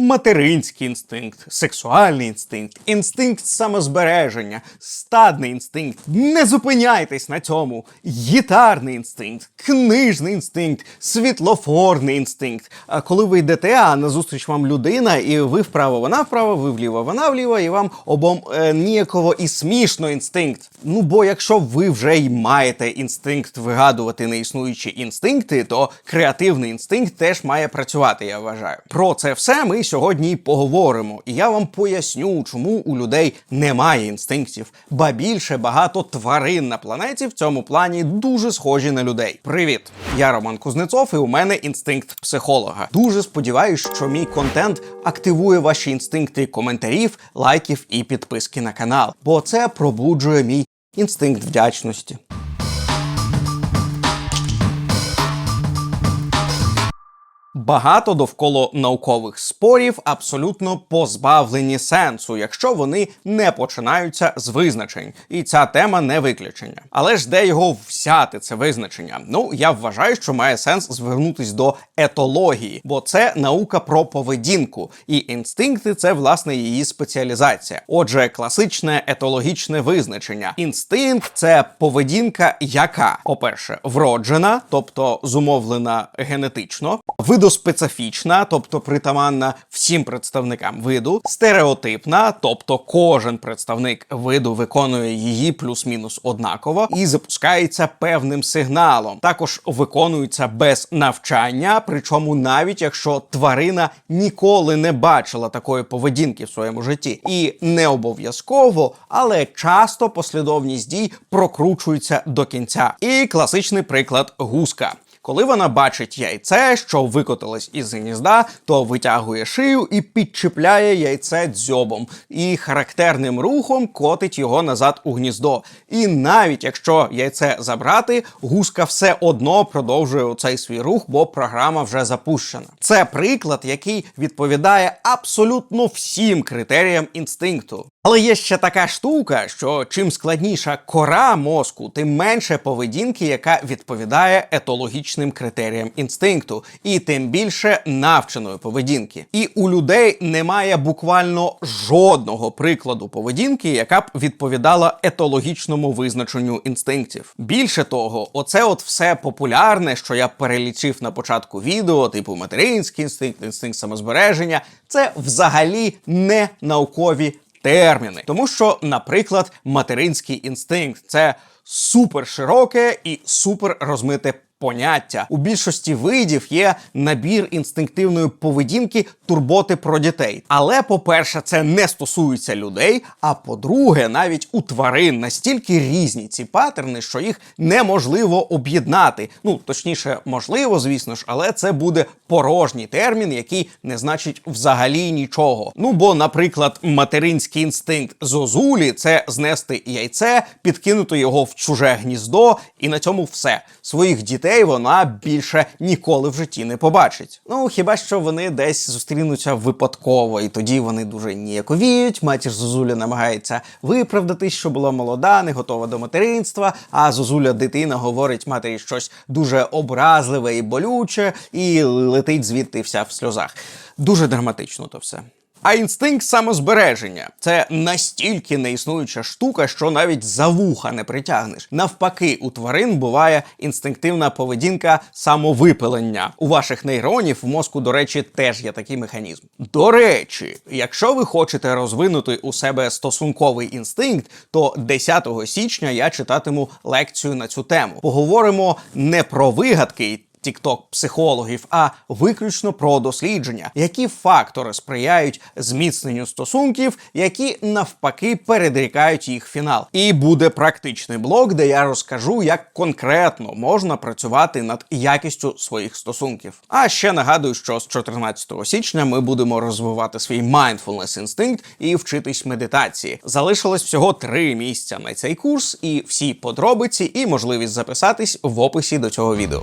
материнський інстинкт, сексуальний інстинкт, інстинкт самозбереження, стадний інстинкт. Не зупиняйтесь на цьому. Гітарний інстинкт, книжний інстинкт, світлофорний інстинкт. А коли ви йдете, а назустріч вам людина, і ви вправо, вона вправо, ви вліво, вона вліво, і вам обом е, ніяково і смішно інстинкт. Ну бо якщо ви вже й маєте інстинкт вигадувати неіснуючі інстинкти, то креативний інстинкт теж має працювати, я вважаю. Про це все ми сьогодні поговоримо. І я вам поясню, чому у людей немає інстинктів, ба більше багато тварин на планеті в цьому плані дуже схожі на людей. Привіт! Я Роман Кузнецов, і у мене інстинкт психолога. Дуже сподіваюсь, що мій контент активує ваші інстинкти коментарів, лайків і підписки на канал, бо це пробуджує мій інстинкт вдячності. Багато довкола наукових спорів абсолютно позбавлені сенсу, якщо вони не починаються з визначень, і ця тема не виключення. Але ж де його взяти, це визначення? Ну я вважаю, що має сенс звернутись до етології, бо це наука про поведінку, і інстинкти це власне її спеціалізація. Отже, класичне етологічне визначення: інстинкт це поведінка, яка, по-перше, вроджена, тобто зумовлена генетично, видоспецифічна, тобто притаманна всім представникам виду, стереотипна, тобто кожен представник виду виконує її плюс-мінус однаково, і запускається певним сигналом. Також виконується без навчання, причому навіть якщо тварина ніколи не бачила такої поведінки в своєму житті, і не обов'язково, але часто послідовність дій прокручується до кінця. І класичний приклад гуска. Коли вона бачить яйце, що викотилось із гнізда, то витягує шию і підчіпляє яйце дзьобом, і характерним рухом котить його назад у гніздо. І навіть якщо яйце забрати, гуска все одно продовжує цей свій рух, бо програма вже запущена. Це приклад, який відповідає абсолютно всім критеріям інстинкту. Але є ще така штука, що чим складніша кора мозку, тим менше поведінки, яка відповідає етологічним критеріям інстинкту, і тим більше навченої поведінки. І у людей немає буквально жодного прикладу поведінки, яка б відповідала етологічному визначенню інстинктів. Більше того, оце от все популярне, що я перелічив на початку відео, типу материнський інстинкт, інстинкт самозбереження, це взагалі не наукові терміни. Тому що, наприклад, материнський інстинкт це супер широке і супер розмите. Поняття у більшості видів є набір інстинктивної поведінки турботи про дітей. Але, по-перше, це не стосується людей. А по-друге, навіть у тварин настільки різні ці паттерни, що їх неможливо об'єднати. Ну точніше, можливо, звісно ж, але це буде порожній термін, який не значить взагалі нічого. Ну бо, наприклад, материнський інстинкт зозулі це знести яйце, підкинути його в чуже гніздо, і на цьому все своїх дітей вона більше ніколи в житті не побачить. Ну хіба що вони десь зустрінуться випадково, і тоді вони дуже ніяковіють. Матір Зозуля намагається виправдатись, що була молода, не готова до материнства. А Зозуля дитина говорить матері щось дуже образливе і болюче, і летить звідти вся в сльозах. Дуже драматично то все. А інстинкт самозбереження це настільки неіснуюча штука, що навіть за вуха не притягнеш. Навпаки, у тварин буває інстинктивна поведінка самовипилення. У ваших нейронів в мозку, до речі, теж є такий механізм. До речі, якщо ви хочете розвинути у себе стосунковий інстинкт, то 10 січня я читатиму лекцію на цю тему. Поговоримо не про вигадки тікток психологів, а виключно про дослідження, які фактори сприяють зміцненню стосунків, які навпаки передрікають їх фінал. І буде практичний блок, де я розкажу, як конкретно можна працювати над якістю своїх стосунків. А ще нагадую, що з 14 січня ми будемо розвивати свій mindfulness інстинкт і вчитись медитації. Залишилось всього три місця на цей курс, і всі подробиці і можливість записатись в описі до цього відео.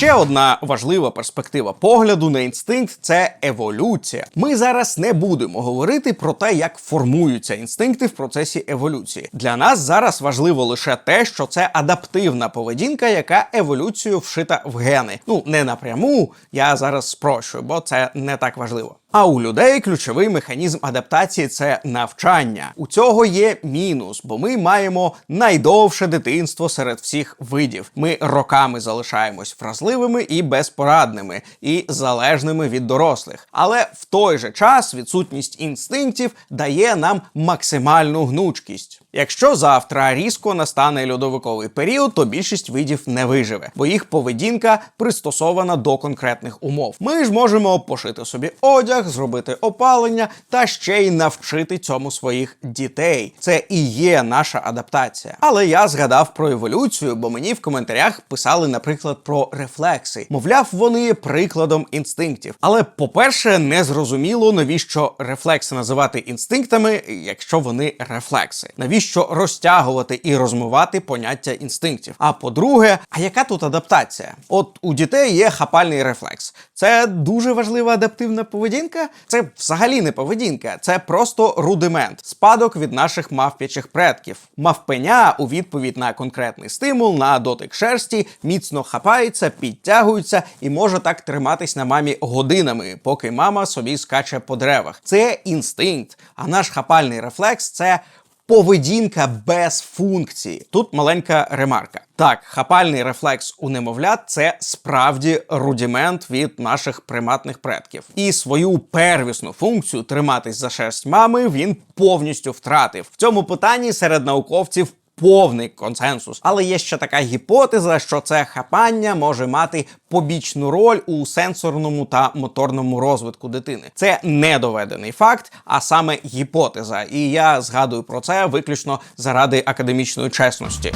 Ще одна важлива перспектива погляду на інстинкт це еволюція. Ми зараз не будемо говорити про те, як формуються інстинкти в процесі еволюції. Для нас зараз важливо лише те, що це адаптивна поведінка, яка еволюцію вшита в гени. Ну не напряму, я зараз спрощую, бо це не так важливо. А у людей ключовий механізм адаптації це навчання. У цього є мінус, бо ми маємо найдовше дитинство серед всіх видів. Ми роками залишаємось вразливими і безпорадними, і залежними від дорослих. Але в той же час відсутність інстинктів дає нам максимальну гнучкість. Якщо завтра різко настане льодовиковий період, то більшість видів не виживе, бо їх поведінка пристосована до конкретних умов. Ми ж можемо пошити собі одяг, зробити опалення та ще й навчити цьому своїх дітей. Це і є наша адаптація. Але я згадав про еволюцію, бо мені в коментарях писали, наприклад, про рефлекси. Мовляв, вони є прикладом інстинктів. Але, по-перше, не зрозуміло, навіщо рефлекси називати інстинктами, якщо вони рефлекси. Навіщо розтягувати і розмивати поняття інстинктів? А по-друге, а яка тут адаптація? От у дітей є хапальний рефлекс. Це дуже важлива адаптивна поведінка. Це взагалі не поведінка, це просто рудимент, спадок від наших мавпячих предків. Мавпеня у відповідь на конкретний стимул, на дотик шерсті, міцно хапається, підтягується і може так триматись на мамі годинами, поки мама собі скаче по деревах. Це інстинкт. А наш хапальний рефлекс це поведінка без функції. Тут маленька ремарка. Так, хапальний рефлекс у немовлят це справді рудімент від наших приматних предків. І свою первісну функцію триматись за шерсть мами він повністю втратив. В цьому питанні серед науковців. Повний консенсус, але є ще така гіпотеза, що це хапання може мати побічну роль у сенсорному та моторному розвитку дитини. Це не доведений факт, а саме гіпотеза. І я згадую про це виключно заради академічної чесності.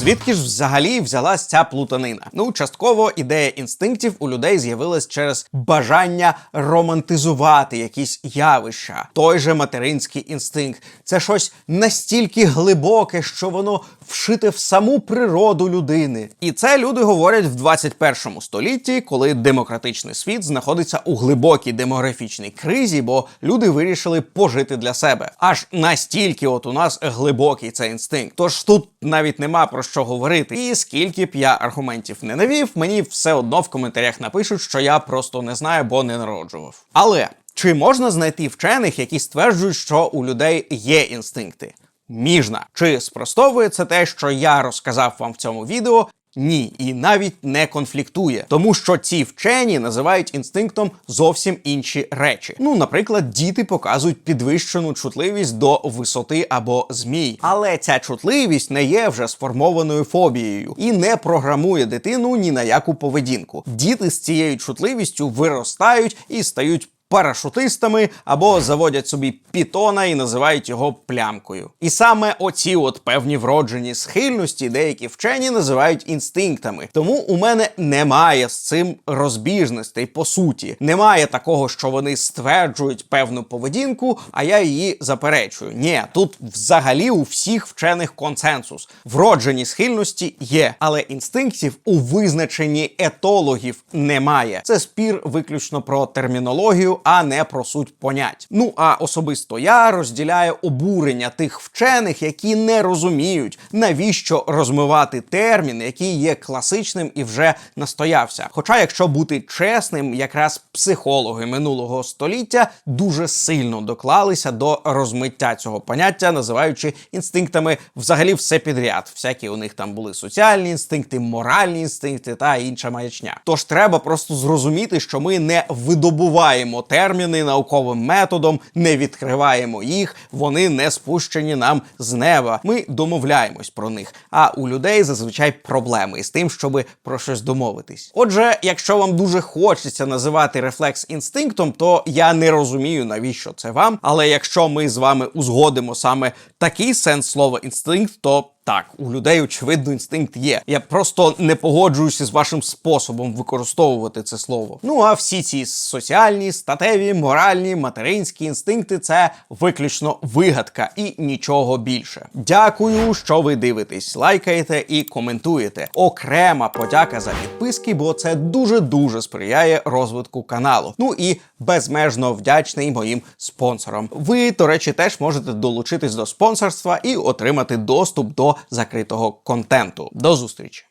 Звідки ж взагалі взялась ця плутанина? Ну, частково ідея інстинктів у людей з'явилась через бажання романтизувати якісь явища. Той же материнський інстинкт це щось настільки глибоке, що воно вшите в саму природу людини. І це люди говорять в 21 столітті, коли демократичний світ знаходиться у глибокій демографічній кризі, бо люди вирішили пожити для себе. Аж настільки, от у нас глибокий цей інстинкт. Тож тут навіть нема про що говорити. І скільки б я аргументів не навів, мені все одно в коментарях напишуть, що я просто не знаю, бо не народжував. Але чи можна знайти вчених, які стверджують, що у людей є інстинкти? Міжна. Чи спростовує це те, що я розказав вам в цьому відео? Ні, і навіть не конфліктує, тому що ці вчені називають інстинктом зовсім інші речі. Ну, наприклад, діти показують підвищену чутливість до висоти або змій. Але ця чутливість не є вже сформованою фобією і не програмує дитину ні на яку поведінку. Діти з цією чутливістю виростають і стають парашутистами або заводять собі пітона і називають його плямкою. І саме оці от певні вроджені схильності деякі вчені називають інстинктами. Тому у мене немає з цим розбіжностей по суті. Немає такого, що вони стверджують певну поведінку, а я її заперечую. Ні, тут взагалі у всіх вчених консенсус. Вроджені схильності є, але інстинктів у визначенні етологів немає. Це спір виключно про термінологію а не про суть понять. Ну а особисто я розділяю обурення тих вчених, які не розуміють, навіщо розмивати термін, який є класичним і вже настоявся. Хоча, якщо бути чесним, якраз психологи минулого століття дуже сильно доклалися до розмиття цього поняття, називаючи інстинктами взагалі все підряд. Всякі у них там були соціальні інстинкти, моральні інстинкти та інша маячня. Тож треба просто зрозуміти, що ми не видобуваємо терміни науковим методом, не відкриваємо їх, вони не спущені нам з неба. Ми домовляємось про них. А у людей зазвичай проблеми з тим, щоб про щось домовитись. Отже, якщо вам дуже хочеться називати рефлекс інстинктом, то я не розумію, навіщо це вам. Але якщо ми з вами узгодимо саме такий сенс слова інстинкт, то Так, у людей очевидно інстинкт є. Я просто не погоджуюся з вашим способом використовувати це слово. Ну а всі ці соціальні, статеві, моральні, материнські інстинкти це виключно вигадка і нічого більше. Дякую, що ви дивитесь, лайкаєте і коментуєте. Окрема подяка за підписки, бо це дуже дуже сприяє розвитку каналу. Ну і безмежно вдячний моїм спонсорам. Ви, до речі, теж можете долучитись до спонсорства і отримати доступ до закритого контенту. До зустрічі!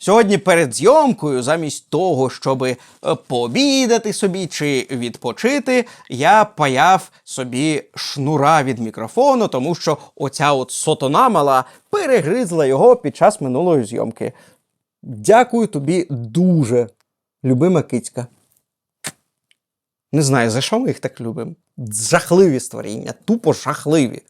Сьогодні перед зйомкою, замість того, щоб е, пообідати собі чи відпочити, я паяв собі шнура від мікрофону, тому що оця от сотона мала перегризла його під час минулої зйомки. Дякую тобі дуже, любима кицька. Не знаю, за що ми їх так любимо. Жахливі створіння, тупо жахливі.